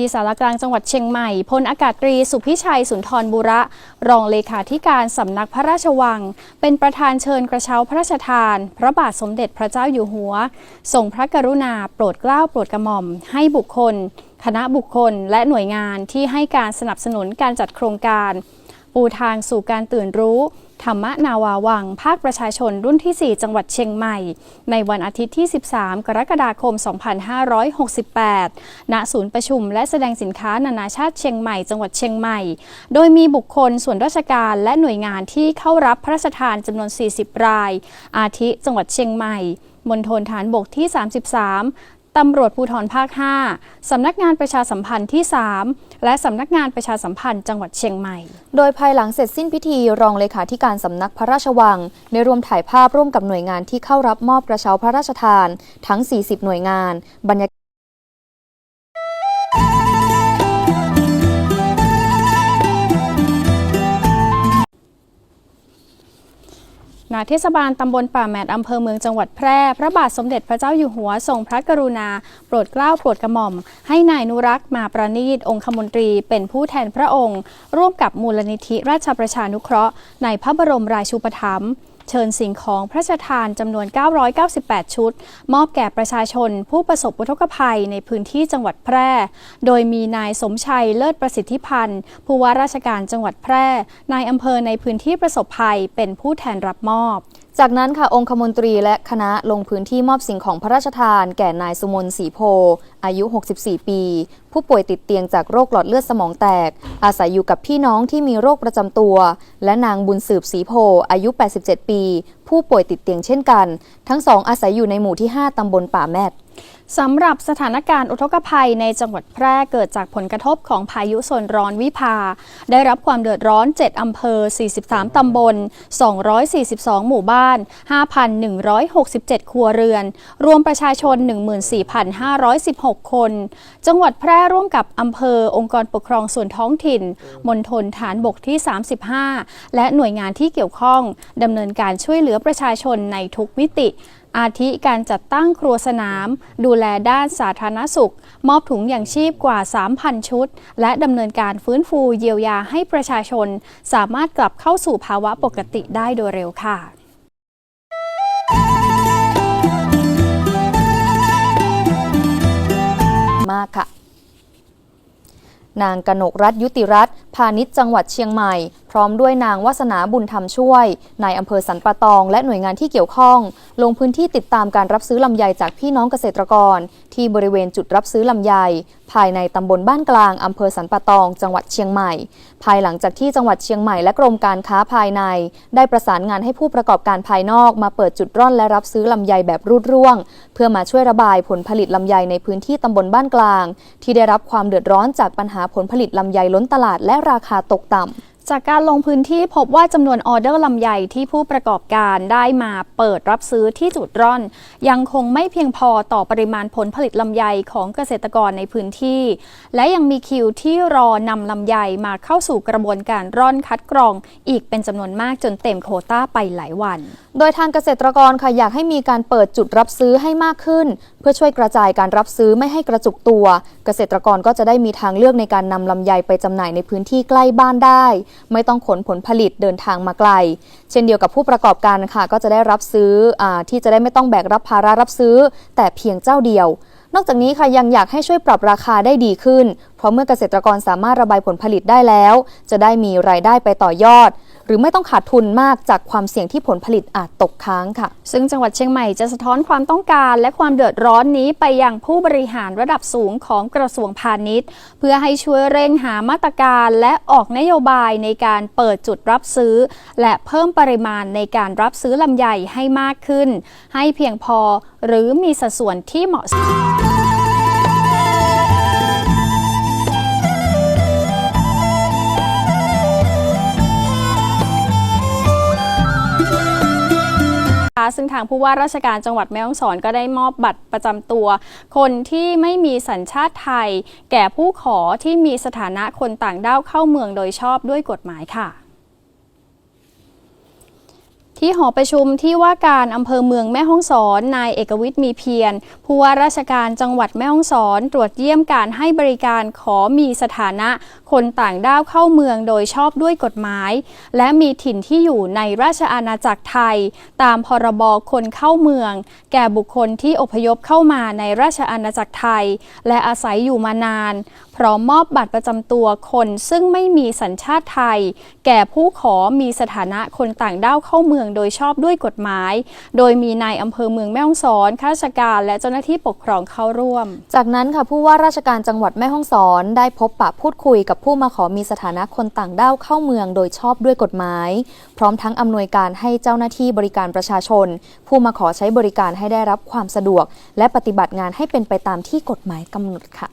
ที่สารกลางจังหวัดเชียงใหม่พลอากาศตรีสุพิชัยสุนทรบุระ รองเลขาธิการสำนักพระราชวัง เป็นประธานเชิญกระเช้าพระราชทาน พระบาทสมเด็จพระเจ้าอยู่หัวทรงพระกรุณาโปรดเกล้าโปรดกระหม่อม ให้บุคคล คณะบุคคลและหน่วยงานที่ให้การสนับสนุนการจัดโครงการ ปูทางสู่การตื่นรู้ ธรรมนาวาวัง ภาคประชาชนรุ่นที่ 4 จังหวัดเชียงใหม่ ในวันอาทิตย์ที่ 13 กรกฎาคม 2568 ณ ศูนย์ประชุมและแสดงสินค้านานาชาติเชียงใหม่ จังหวัดเชียงใหม่ โดยมีบุคคลส่วนราชการและหน่วยงานที่เข้ารับพระราชทานจำนวน 40 ราย อาทิ จังหวัดเชียงใหม่มณฑลฐานบกที่ 33 ตำรวจภูธรภาค 5 สำนักงานประชาสัมพันธ์ที่ 3 และสำนักงานประชาสัมพันธ์จังหวัดเชียงใหม่ โดยภายหลังเสร็จสิ้นพิธีรองเลขาธิการสำนักพระราชวังได้ร่วมถ่ายภาพร่วมกับหน่วยงานที่เข้ารับมอบกระเช้าพระราชทาน ทั้ง 40 หน่วยงานบรรยากาศ ณเทศบาลตำบลป่าแมดอำเภอเมืองจังหวัดแพร่ พระบาทสมเด็จพระเจ้าอยู่หัวทรงพระกรุณา โปรดเกล้าโปรดกระหม่อม ให้นายนุรักษ์มาประนีตองคมนตรีเป็นผู้แทนพระองค์ ร่วมกับมูลนิธิราชประชานุเคราะห์ ในพระบรมราชูปถัมภ์ เชิญสิ่งของพระราชทานจำนวน 998 ชุด มอบแก่ประชาชนผู้ประสบอุทกภัยในพื้นที่จังหวัดแพร่ โดยมีนายสมชัยเลิศประสิทธิพันธ์ ผู้ว่าราชการจังหวัดแพร่ นายอำเภอในพื้นที่ประสบภัยเป็นผู้แทนรับมอบ จากนั้นค่ะองคมนตรีและคณะลงพื้นที่มอบสิ่งของพระราชทาน แก่นายสุมนศรีโพ อายุ 64 ปี ผู้ป่วยติดเตียงจากโรคหลอดเลือดสมองแตก อาศัยอยู่กับพี่น้องที่มีโรคประจำตัว และนางบุญสืบศรีโพ อายุ 87 ปี ผู้ป่วยติดเตียงเช่นกัน ทั้งสองอาศัยอยู่ในหมู่ที่ 5 ตำบลป่าแมท สำหรับสถานการณ์อุทกภัยในจังหวัดแพร่เกิดจากผลกระทบของพายุโซนร้อนวิภา ได้รับความเดือดร้อน 7 อำเภอ 43 ตำบล 242 หมู่บ้าน 5,167 ครัวเรือน รวมประชาชน 14,516 คน จังหวัดแพร่ร่วมกับอำเภอองค์กรปกครองส่วนท้องถิ่นมณฑลฐานบกที่ 35 และหน่วยงานที่เกี่ยวข้องดำเนินการช่วยเหลือประชาชนในทุกมิติ อาทิการจัดตั้งครัวสนามดูแลด้านสาธารณสุข มอบถุงอย่างชีพกว่า 3,000 ชุด และดำเนินการฟื้นฟูเยียวยาให้ประชาชน สามารถกลับเข้าสู่ภาวะปกติได้โดยเร็วค่ะมากค่ะ นางกนกรัฐยุติรัตน์พาณิชย์จังหวัดเชียงใหม่ พร้อมด้วยนางวาสนาบุญธรรมช่วยนายอำเภอสันปะตอง และหน่วยงานที่เกี่ยวข้อง ลงพื้นที่ติดตามการรับซื้อลำไยจากพี่น้องเกษตรกร ที่บริเวณจุดรับซื้อลำไย ภายในตำบลบ้านกลางอำเภอสันปะตอง จังหวัดเชียงใหม่ ภายหลังจากที่จังหวัดเชียงใหม่และกรมการค้าภายใน ได้ประสานงานให้ผู้ประกอบการภายนอกมาเปิดจุดร่อนและรับซื้อลำไยแบบรูดร่วง เพื่อมาช่วยระบายผลผลิตลำไยในพื้นที่ตำบลบ้านกลาง ที่ได้รับความเดือดร้อนจากปัญหาผลผลิตลำไยล้นตลาดและราคาตกต่ำ จากการลงพื้นที่พบว่าจำนวนออเดอร์ลำไยที่ผู้ประกอบการได้มาเปิดรับซื้อที่จุดร่อน ยังคงไม่เพียงพอต่อปริมาณผลผลิตลำไยของเกษตรกรในพื้นที่ และยังมีคิวที่รอนำลำไยมาเข้าสู่กระบวนการร่อนคัดกรอง อีกเป็นจำนวนมากจนเต็มโคต้าไปหลายวัน โดยทางเกษตรกรค่ะอยากให้มีการเปิดจุดรับซื้อให้มากขึ้นเพื่อช่วยกระจายการรับซื้อไม่ให้กระจุกตัว เกษตรกรก็จะได้มีทางเลือกในการนำลำไยไปจำหน่ายในพื้นที่ใกล้บ้านได้ ไม่ต้องขนผลผลิตเดินทางมาไกล เช่นเดียวกับผู้ประกอบการค่ะ ก็จะได้รับซื้ออที่จะได้ไม่ต้องแบกรับภาระรับซื้อ แต่เพียงเจ้าเดียว นอกจากนี้ค่ะยังอยากให้ช่วยปรับราคาได้ดีขึ้น เพราะเมื่อเกษตรกรสามารถระบายผลผลิตได้แล้ว จะได้มีรายได้ไปต่อยอด รือไม่ต้องขาดทุนมากจากความเสี่ยงที่ผลผลิตอาจตกค้างค่ะ ซึ่งจังหวัดเชียงใหม่จะสะท้อนความต้องการและความเดือดร้อนนี้ไปยังผู้บริหารระดับสูงของกระทรวงพาณิชย์ เพื่อให้ช่วยเร่งหามาตรการและออกนโยบายในการเปิดจุดรับซื้อ และเพิ่มปริมาณในการรับซื้อลำไยให้มากขึ้น ให้เพียงพอหรือมีสัดส่วนที่เหมาะสม ซึ่งทางผู้ว่าราชการจังหวัดแม่ฮ่องสอนก็ได้มอบบัตรประจำตัว คนที่ไม่มีสัญชาติไทย แก่ผู้ขอที่มีสถานะคนต่างด้าวเข้าเมืองโดยชอบด้วยกฎหมายค่ะที่หอประชุมที่ว่าการอำเภอเมืองแม่ฮ่องสอน นายเอกวิทย์มีเพียรผู้ว่าราชการจังหวัดแม่ฮ่องสอน ตรวจเยี่ยมการให้บริการขอมีสถานะ คนต่างด้าวเข้าเมืองโดยชอบด้วยกฎหมาย และมีถิ่นที่อยู่ในราชอาณาจักรไทย ตามพรบคนเข้าเมือง แก่บุคคลที่อพยพเข้ามาในราชอาณาจักรไทย และอาศัยอยู่มานาน พร้อมมอบบัตรประจำตัวคนซึ่งไม่มีสัญชาติไทย แก่ผู้ขอมีสถานะคนต่างด้าวเข้าเมืองโดยชอบด้วยกฎหมาย โดยมีนายอำเภอเมืองแม่ฮ่องสอนข้าราชการและเจ้าหน้าที่ปกครองเข้าร่วม จากนั้นค่ะผู้ว่าราชการจังหวัดแม่ฮ่องสอนได้พบปะพูดคุยกับผู้มาขอมีสถานะคนต่างด้าวเข้าเมืองโดยชอบด้วยกฎหมาย พร้อมทั้งอำนวยการให้เจ้าหน้าที่บริการประชาชน ผู้มาขอใช้บริการให้ได้รับความสะดวก และปฏิบัติงานให้เป็นไปตามที่กฎหมายกำหนดค่ะ